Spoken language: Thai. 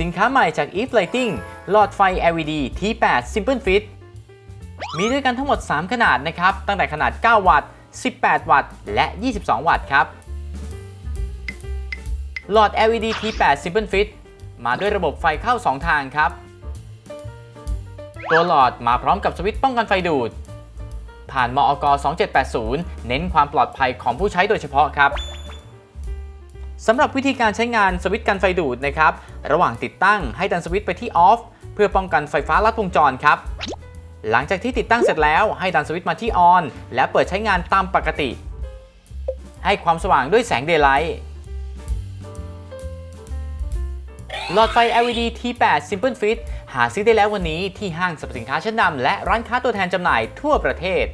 สินค้าใหม่จาก Eve Lighting หลอดไฟ LED T8 Simple Fit มีด้วยกันทั้งหมด 3 ขนาดนะครับ ตั้งแต่ขนาด 9 วัตต์ 18 วัตต์ และ 22 วัตต์ครับ หลอด LED T8 Simple Fit มาด้วยระบบไฟเข้า 2 ทางครับ ตัวหลอดมาพร้อมกับสวิตช์ป้องกันไฟดูด ผ่านมอก 2780 เน้นความปลอดภัยของผู้ใช้โดยเฉพาะครับ สำหรับวิธีการใช้งานสวิตช์กันไฟดูดนะครับ ระหว่างติดตั้งให้ดันสวิตช์ไปที่ออฟเพื่อป้องกันไฟฟ้าลัดวงจรครับ หลังจากที่ติดตั้งเสร็จแล้วให้ดันสวิตช์มาที่ออนและเปิดใช้งานตามปกติ ให้ความสว่างด้วยแสงเดย์ไลท์หลอดไฟ LED T8 Simple Fit หาซื้อได้แล้ววันนี้ที่ห้างสรรพสินค้าชั้นนำและร้านค้าตัวแทนจำหน่ายทั่วประเทศ